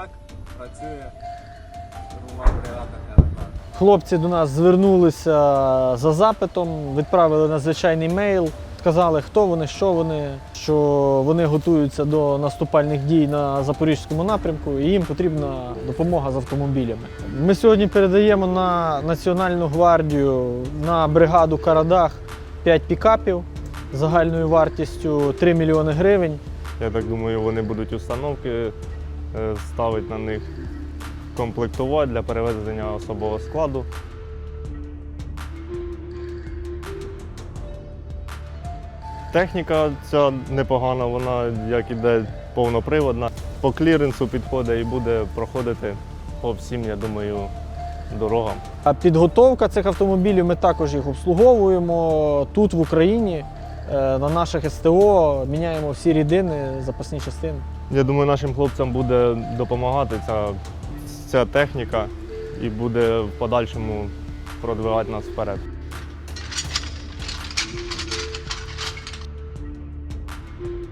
так працює штурмова бригада Хлопці до нас звернулися за запитом, відправили надзвичайний мейл, сказали, хто вони, що вони, що вони готуються до наступальних дій на запорізькому напрямку, і їм потрібна допомога з автомобілями. Ми сьогодні передаємо на Національну гвардію на бригаду Карадах 5 пікапів загальною вартістю 3 мільйони гривень. Я так думаю, вони будуть установки е, ставити на них, комплектувати для перевезення особового складу. Техніка ця непогана, вона як іде повноприводна. По кліренсу підходить і буде проходити по всім, я думаю, дорогам. А підготовка цих автомобілів ми також їх обслуговуємо тут, в Україні. Е, На наших СТО міняємо всі рідини, запасні частини. Я думаю, нашим хлопцям буде допомагати ця, ця техніка і буде в подальшому продвигати нас вперед.